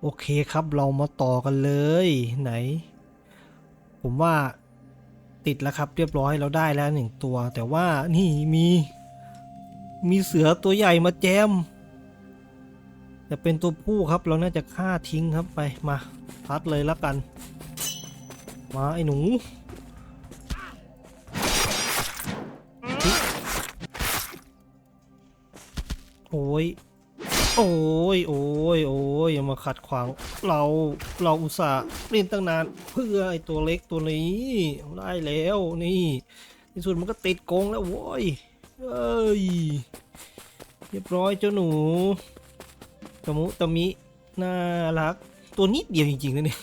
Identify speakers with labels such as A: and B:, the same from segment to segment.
A: โอเคครับเรามาต่อกันเลยไหน ผมว่าติดแล้วครับเรียบร้อยเราได้แล้วหนึ่งตัว แต่ว่านี่มี มีเสือตัวใหญ่มาแจมแต่เป็นตัวผู้ครับเราน่าจะฆ่าทิ้งครับไปมาพัดเลยแล้วกัน มาไอ้หนูโอ้ย โอ้ยโอ้ยโอ้ยอย่ามาขัดขวางเราเราอุตส่าห์เล่นตั้งนานเพื่อไอตัวเล็กตัวนี้ได้แล้วนี่ที่สุดมันก็ติดกงแล้วโว้ยเอ้ยเรียบร้อยเจ้าหนูตะมุตะมิน่ารัก ตัวนิดเดียวจริงๆนะเนี่ย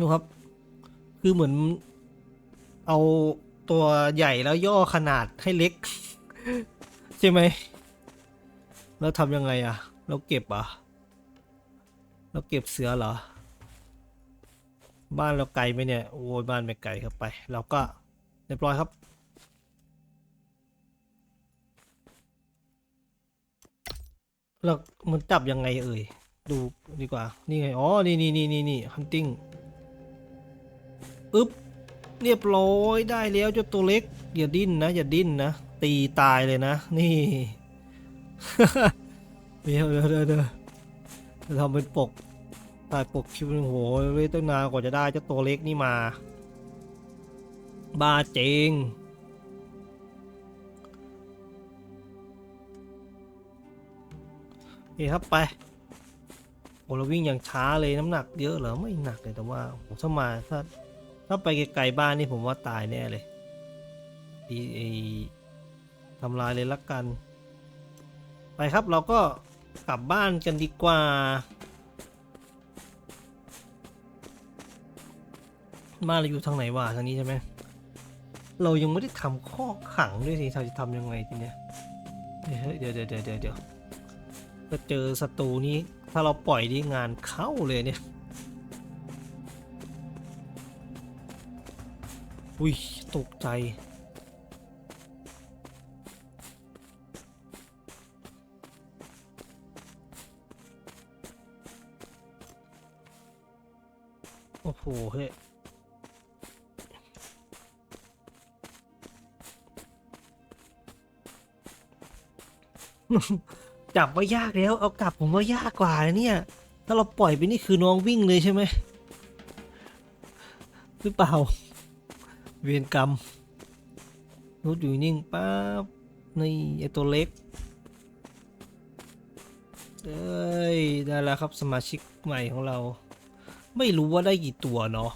A: ดูครับ คือเหมือนเอา ตัวใหญ่แล้วย่อขนาดให้เล็ก ใช่ไหมแล้วทำยังไงอะเราเก็บอะเราเก็บเสือเหรอ บ้านเราไกลไหมเนี่ยโอ้ยบ้านไม่ไกลครับไป เราก็เรียบร้อยครับเรามันจับยังไงเอ่ย ดูดีกว่า นี่ไง อ๋อ นี่นี่นี่นี่นี่ hunting อึ๊บ เรียบร้อยได้แล้วเจ้าตัวเล็ก อย่าดิ้นนะ อย่าดิ้นนะ ตีตายเลยนะ นี่เดี๋ยวเดี๋ยวเดี๋ยวเดี๋ยวจะทำเป็นปกตายปกคลิปโอ้โหเลยตั้งนานกว่าจะได้เจ้าตัวเล็กนี่มา บ้าจริงนี่ครับไปโอ้เราวิ่งอย่างช้าเลยน้ำหนักเยอะเหรอไม่หนักเลยแต่ว่าโอ้ถ้ามาถ้า ถ้าไปไกลๆบ้านนี่ผมว่าตายแน่เลยอีไอทำลายเลยละกัน ไปครับเราก็กลับบ้านกันดีกว่าบ้านเราอยู่ทางไหนวะทางนี้ใช่ไหมเรายังไม่ได้ทำข้อขังด้วยสิเราจะทำยังไงทีเนี้ยเดี๋ยวเดี๋ยวเดี๋ยวเดี๋ยวเดี๋ยวเจอศัตรูนี้ถ้าเราปล่อยนี่งานเข้าเลยเนี่ย อุ้ยตกใจ โอ้โหเฮ้ยจับว่ายากแล้วเอากลับผมว่ายากกว่าเนี่ย ถ้าเราปล่อยไปนี่คือน้องวิ่งเลยใช่ไหมหรือเปล่า เวียนกรรมนุดอยู่นิ่งป๊าบนี่ไอตัวเล็กเอ้ยได้แล้วครับสมาชิกใหม่ของเรา ไม่รู้ว่าได้กี่ตัวเนาะ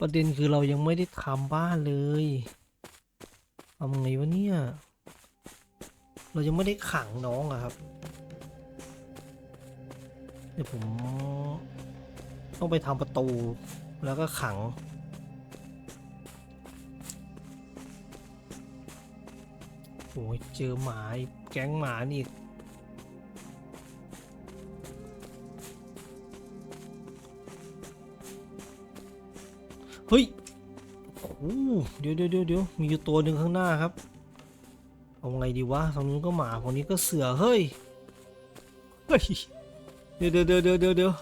A: ประเด็นคือเรายังไม่ได้ทำบ้านเลยทำไงวะเนี่ย เรายังไม่ได้ขังน้องอะครับ เดี๋ยวผมต้องไปทำประตูแล้วก็ขัง โอ้ยเจอหมาอีกแก๊งหมานี่เฮ้ยโอ้เดี๋ยวเดี๋ยวเดี๋ยวมีอยู่ตัวหนึ่งข้างหน้าครับ เอาไงดีวะฝั่งนู้นก็หมาฝั่งนี้ก็เสือเฮ้ยเฮ้ยเดี๋ยวเดี๋ยวเดี๋ยวเดี๋ยว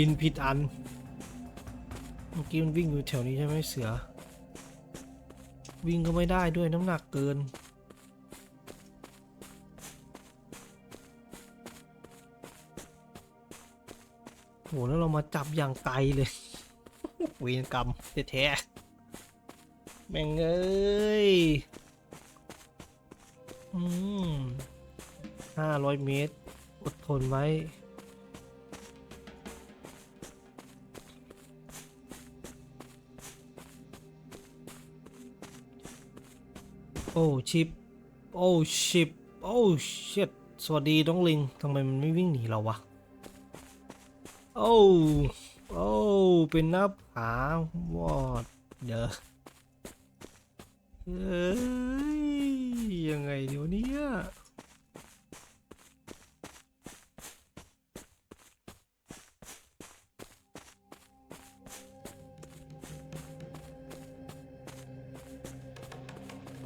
A: กินผิดอัน เมื่อกี้มันวิ่งอยู่แถวนี้ใช่ไหมเสือ วิ่งก็ไม่ได้ด้วยน้ำหนักเกิน โห แล้วเรามาจับอย่างไกลเลยเวรกรรมแท้ๆแม่งเอ้ย อืมห้าร้อยเมตร อดทนไว้ โอ้ชิป โอ้ชิป โอ้เชิดสวัสดีน้องลิงทำไมมันไม่วิ่งหนีเราวะ โอ้โอ้เป็นหน้าผาวอดเด้อเอ้ยยังไงเดี๋ยวนี้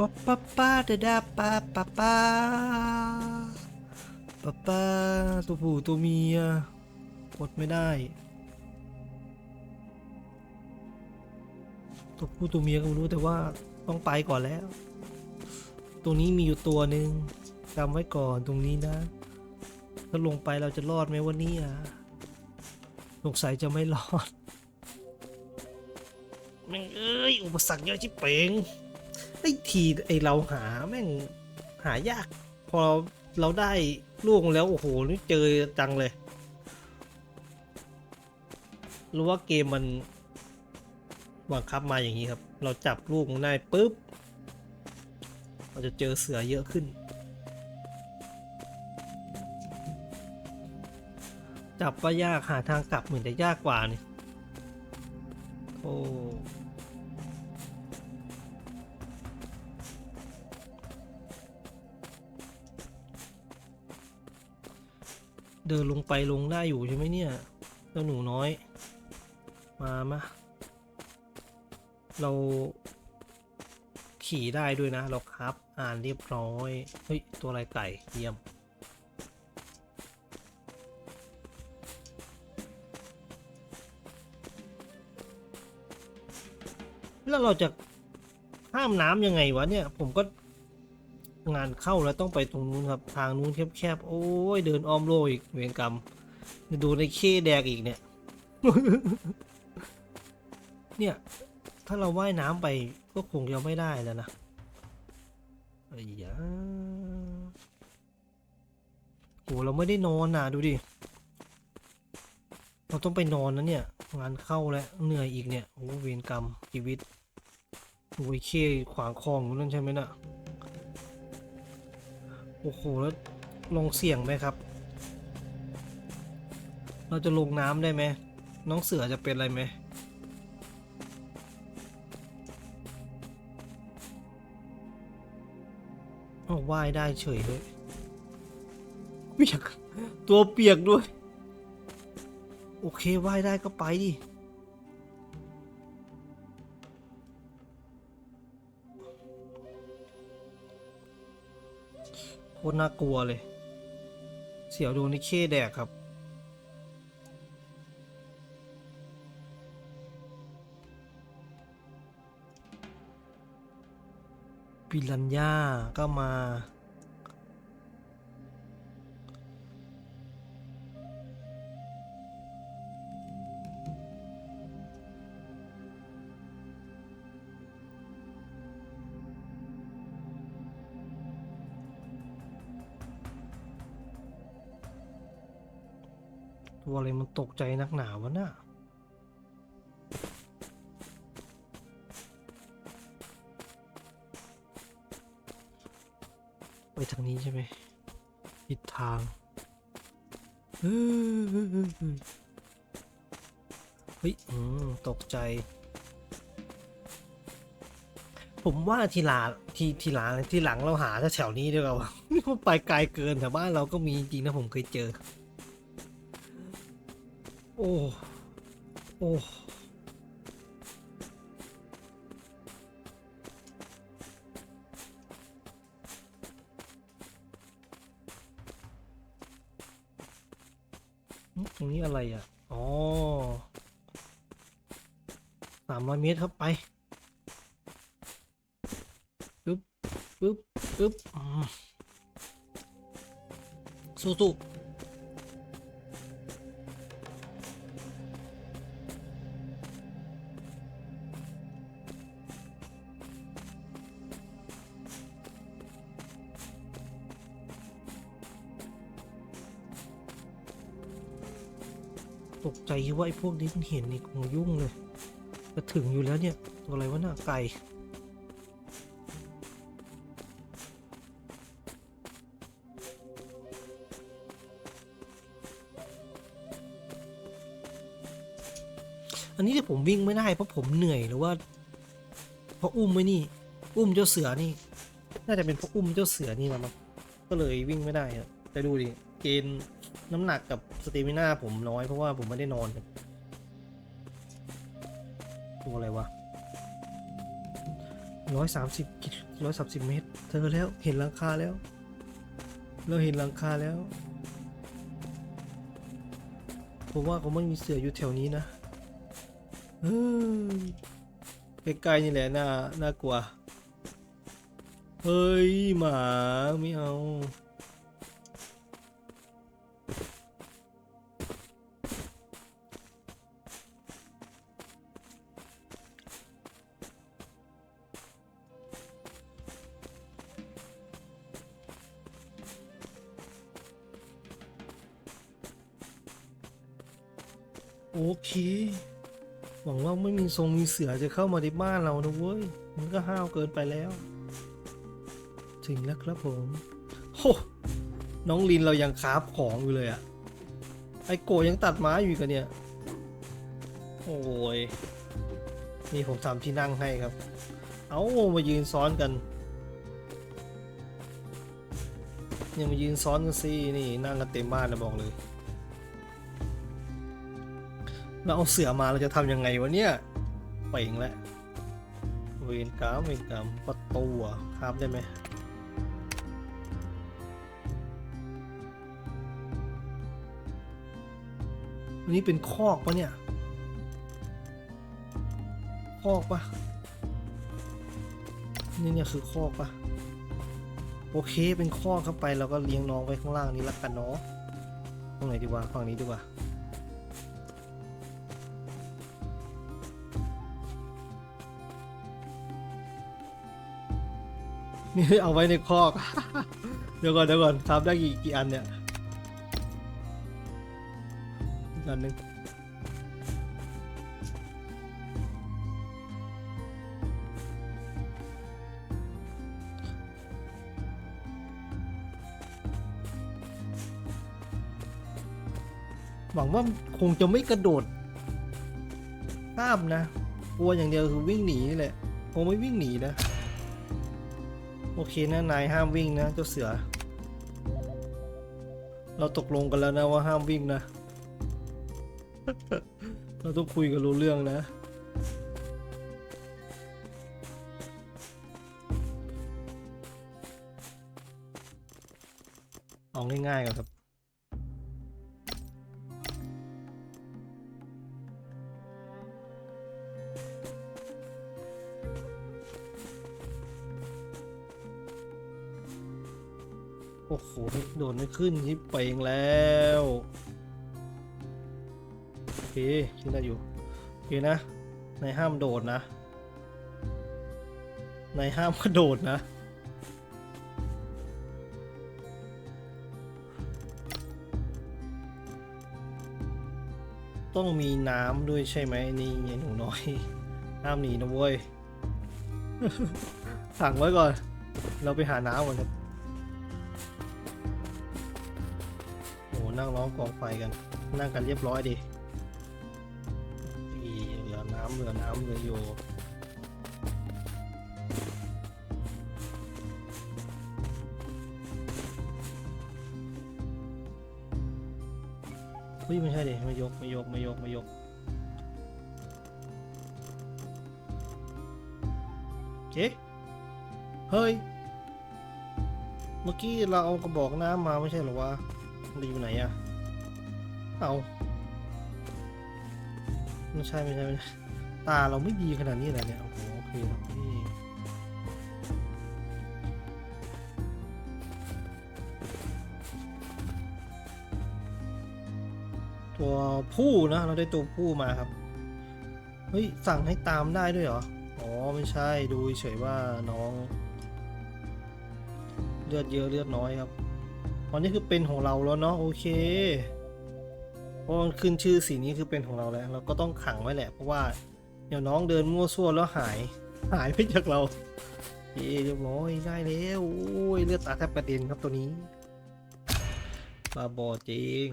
A: ป๊าป๊าป๊าดาดาป๊าป๊าป๊าป๊าป๊าตัวผู้ตัวเมียกดไม่ได้ ตัวผู้ตัวเมียก็ไม่รู้แต่ว่าต้องไปก่อนแล้ว ตรงนี้มีอยู่ตัวหนึ่งจำไว้ก่อนตรงนี้นะ ถ้าลงไปเราจะรอดไหมวันนี้อะสงสัยจะไม่รอดแม่งเอ้ย อุปสรรคเยอะชิบเป่ง ไอ้ทีไอเราหาแม่งหายาก พอเราได้ลูกแล้ว โอ้โหนี่เจอจังเลย รู้ว่าเกมมันบังคับมาอย่างนี้ครับ เราจับลูกได้ปุ๊บ เราจะเจอเสือเยอะขึ้น จับก็ยากหาทางกลับเหมือนจะยากกว่านี่โอ้ เดินลงไปลงได้อยู่ใช่ไหมเนี่ยเจ้าหนูน้อย มามาเราขี่ได้ด้วยนะเราครับ อ่านเรียบร้อย เฮ้ย ตัวอะไรไก่เยี่ยม แล้วเราจะห้ามน้ำยังไงวะเนี่ย ผมก็ งานเข้าแล้วต้องไปตรงนู้นครับทางนู้นแคบๆโอ้ยเดินอ้อมโลกอีกเวรกรรมดูในเคแดกอีกเนี่ย เนี่ย ถ้าเราว่ายน้ำไปก็คงจะไม่ได้แล้วนะไอ้ยาโหเราไม่ได้นอนน่ะดูดิ เราต้องไปนอนนะเนี่ย งานเข้าแล้วเหนื่อยอีกเนี่ยโอ้เวรกรรมชีวิตโอ้ยเคขวางคลองนู่นั่นใช่ไหมน่ะ โอ้โหแล้วลงเสี่ยงไหมครับ เราจะลงน้ำได้ไหม น้องเสือจะเป็นอะไรไหมอ้าวว่ายได้เฉยเลยเปียก ตัวเปียกด้วย โอเคว่ายได้ก็ไปดิ โคตรน่ากลัวเลย เสียวโดนนี่เข้แดกครับ ปิลันย่าก็มา ตัวอะไรมันตกใจนักหนาวะน่ะไปทางนี้ใช่ไหมผิดทางเฮ้ยตกใจ ผมว่าทีหลาทีทีหลังทีหลังเราหาแถวนี้ดีกว่าไปไกลเกินแถวบ้านเราก็มีจริงนะผมเคยเจอ โอ้ โอ้ตรงนี้อะไรอะ อ๋อสามร้อยเมตรครับไป ปึ๊บ ปึ๊บ ปึ๊บสู้ๆ ตกใจว่าไอ้พวกนี้มันเห็นนี่คงยุ่งเลยจะถึงอยู่แล้วเนี่ย ตัวอะไรวะหน้าไก่อันนี้ที่ผมวิ่งไม่ได้เพราะผมเหนื่อยหรือว่าเพราะอุ้มไว้นี่ อุ้มเจ้าเสือนี่ น่าจะเป็นเพราะอุ้มเจ้าเสือนี่มั้งก็เลยวิ่งไม่ได้อะแต่ดูดิเกณฑ์ น้ำหนักกับสเตมิน่าผมน้อยเพราะว่าผมไม่ได้นอนตัวอะไรวะร้อยสามสิบกิร้อยสามสิบเมตรเจอแล้วเห็นหลังคาแล้ว เราเห็นหลังคาแล้ว ผมว่าเขาไม่มีเสืออยู่แถวนี้นะเฮ้ยใกล้ๆนี่แหละน่าน่ากลัว เฮ้ย หมา ไม่เอา เค หวังว่าไม่มีทรงมีเสือจะเข้ามาในบ้านเรานะเว้ย มันก็ห้าวเกินไปแล้ว ถึงแล้วครับผมโหน้องลินเรายังคาฟของอยู่เลยอะไอโกยังตัดไม้อยู่กันเนี่ย โอ้ย นี่ผมทำที่นั่งให้ครับ เอามายืนซ้อนกันยังมายืนซ้อนกันสิ นี่นั่งกันเต็มบ้านนะบอกเลย เราเอาเสือมาเราจะทำยังไงวะเนี่ยเป่งแล้วเวนกรรมเวนกรรมประตูอะครับได้ไหมอันนี้เป็นคอกปะเนี่ย คอกปะนี่เนี่ยคือคอกปะโอเคเป็นคอกเข้าไปเราก็เลี้ยงน้องไว้ข้างล่างนี้ละกันเนาะตรงไหนดีวะฝั่งนี้ดีกว่า นี่เอาไว้ในคอก เดี๋ยวก่อนเดี๋ยวก่อนครับได้กี่กี่อันเนี่ยอันหนึ่งหวังว่าคงจะไม่กระโดดข้ามนะ กลัวอย่างเดียวคือวิ่งหนีนี่แหละ คงไม่วิ่งหนีนะ โอเคนะนายห้ามวิ่งนะเจ้าเสือ เราตกลงกันแล้วนะว่าห้ามวิ่งนะ เราต้องคุยกันรู้เรื่องนะ เอาง่ายๆก่อนครับ โอ้โหโดดไม่ขึ้นยิปเองแล้วโอเคคิดได้อยู่โอเคนะนายห้ามโดดนะนายห้ามกระโดดนะต้องมีน้ำด้วยใช่ไหมนี่ไงหนูน้อยห้ามหนีนะเว้ยสั่งไว้ก่อน เราไปหาน้ำก่อนครับ นั่งร้องกองไฟกัน นั่งกันเรียบร้อยดิอีเหลือน้ำเหลือน้ำเหลืออยู่เฮ้ยไม่ใช่ดิไม่ยกไม่ยกไม่ยกไม่ยกเจ๊เฮ้ย เมื่อกี้เราเอากระบอกน้ำมาไม่ใช่หรอวะ มันอยู่ไหนอะเอาไม่ใช่ไม่ใช่ไม่ใช่ตาเราไม่ดีขนาดนี้เลยเนี่ยโอ้โหโอเคพี่ตัวผู้นะเราได้ตัวผู้มาครับ เฮ้ย สั่งให้ตามได้ด้วยเหรอ อ๋อ ไม่ใช่ดูเฉยว่าน้อง เลือดเยอะเลือดน้อยครับ อันนี้คือเป็นของเราแล้วเนาะโอเคเพราะขึ้นชื่อสีนี้คือเป็นของเราแล้ว เราก็ต้องขังไว้แหละ เพราะว่าเดี๋ยวน้องเดินมั่วซั่วแล้วหาย หายไปจากเราเรียบร้อยได้แล้วโอ้ยเลือดตาแทบกระเด็นครับตัวนี้บาบอจริง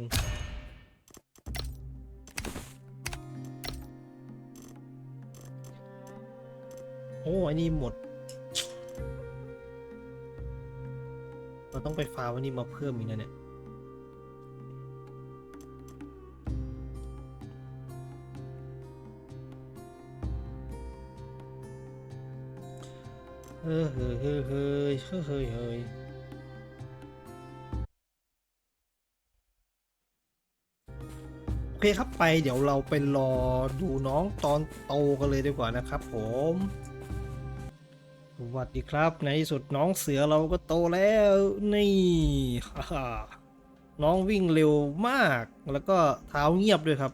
A: โอ้ยนี่หมด เราต้องไปฟาร์มอันนี้มาเพิ่มอีกนะเนี่ย เฮ้ยเฮ้ยเฮ้ยเฮ้ยเฮ้ยเฮ้ยโอเคครับไปเดี๋ยวเราไปรอดูน้องตอนโตกันเลยดีกว่านะครับผม วัสดีครับ ในที่สุดน้องเสือเราก็โตแล้วนี่น้องวิ่งเร็วมาก แล้วก็เท้าเงียบด้วยครับ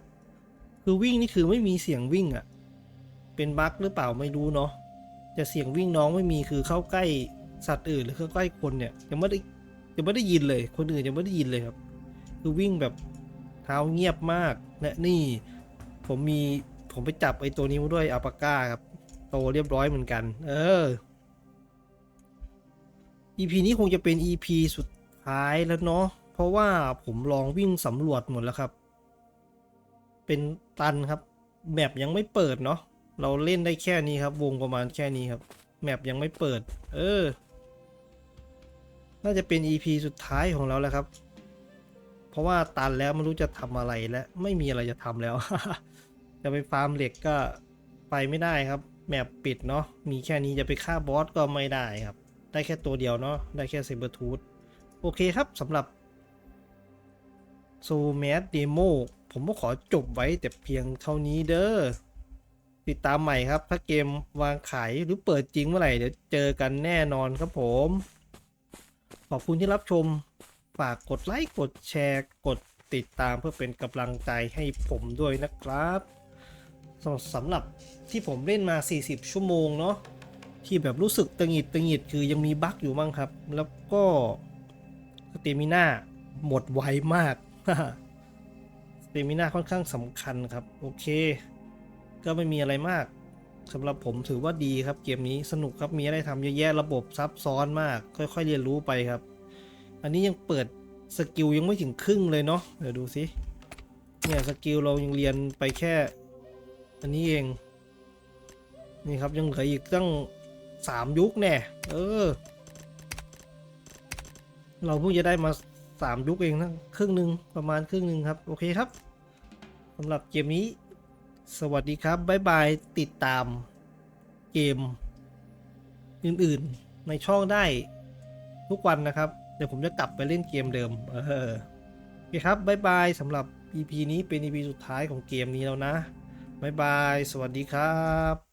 A: คือวิ่งนี่คือไม่มีเสียงวิ่งอะ่ะ เป็นบั๊กหรือเปล่าไม่รู้เนาะแต่เสียงวิ่งน้องไม่มีคือเข้าใกล้สัตว์อื่นหรือเข้าใกล้คนเนี่ยยังไม่ได้ยังไม่ได้ยินเลย คนอื่นยังไม่ได้ยินเลยครับ คือวิ่งแบบเท้าเงียบมากและนี่ ผมมีผมไปจับไอ้ตัวนี้มาด้วยอัลปาก้าครับโตเรียบร้อยเหมือนกัน เออ EP นี้คงจะเป็น EP สุดท้ายแล้วเนาะ เพราะว่าผมลองวิ่งสำรวจหมดแล้วครับ เป็นตันครับ แมปยังไม่เปิดเนาะ เราเล่นได้แค่นี้ครับ วงประมาณแค่นี้ครับ แมปยังไม่เปิด เออ น่าจะเป็น EP สุดท้ายของเราแล้วครับ เพราะว่าตันแล้วไม่รู้จะทำอะไรและไม่มีอะไรจะทำแล้ว จะไปฟาร์มเหล็กก็ไปไม่ได้ครับ แมปปิดเนาะ มีแค่นี้จะไปฆ่าบอสก็ไม่ได้ครับ ได้แค่ตัวเดียวเนาะได้แค่เซเบอร์ทูธโอเคครับสำหรับโซแมสเดโมผมก็ขอจบไว้แต่เพียงเท่านี้เด้อติดตามใหม่ครับ ถ้าเกมวางขายหรือเปิดจริงเมื่อไหร่เดี๋ยวเจอกันแน่นอนครับผม ขอบคุณที่รับชม ฝากกดไลค์ กดแชร์ กดติดตามเพื่อเป็นกำลังใจให้ผมด้วยนะครับสำสำหรับที่ผมเล่นมา 40 ชั่วโมงเนาะ ที่แบบรู้สึกตังหิดตังหิดคือยังมีบั๊กอยู่บ้งครับ แล้วก็สเตมิน่าหมดไวมากสเตมิน่าค่อนข้างสำคัญครับ โอเค ก็ไม่มีอะไรมากสำหรับผมถือว่าดีครับเกมนี้สนุกครับมีอะไรทำเยอะแยะระบบซับซ้อนมาก ค่อย ๆ เรียนรู้ไปครับ อันนี้ยังเปิดสกิลยังไม่ถึงครึ่งเลยเนาะเดี๋ยวดูสิเนี่ยสกิลเรายังเรียนไปแค่ อันนี้เอง นี่ครับยังเหลืออีกตั้ง สามยุคแน่เออ เราเพิ่งจะได้มาสามยุคเองนะครึ่งหนึ่งประมาณครึ่งหนึ่งครับ โอเคครับสำหรับเกมนี้ สวัสดีครับบ๊ายบายติดตามเกม อื่นๆ ในช่องได้ทุกวันนะครับ เดี๋ยวผมจะกลับไปเล่นเกมเดิม เออโอเคครับบ๊ายบายสำหรับ EP นี้เป็น EP สุดท้ายของเกมนี้แล้วนะบ๊ายบาย สวัสดีครับ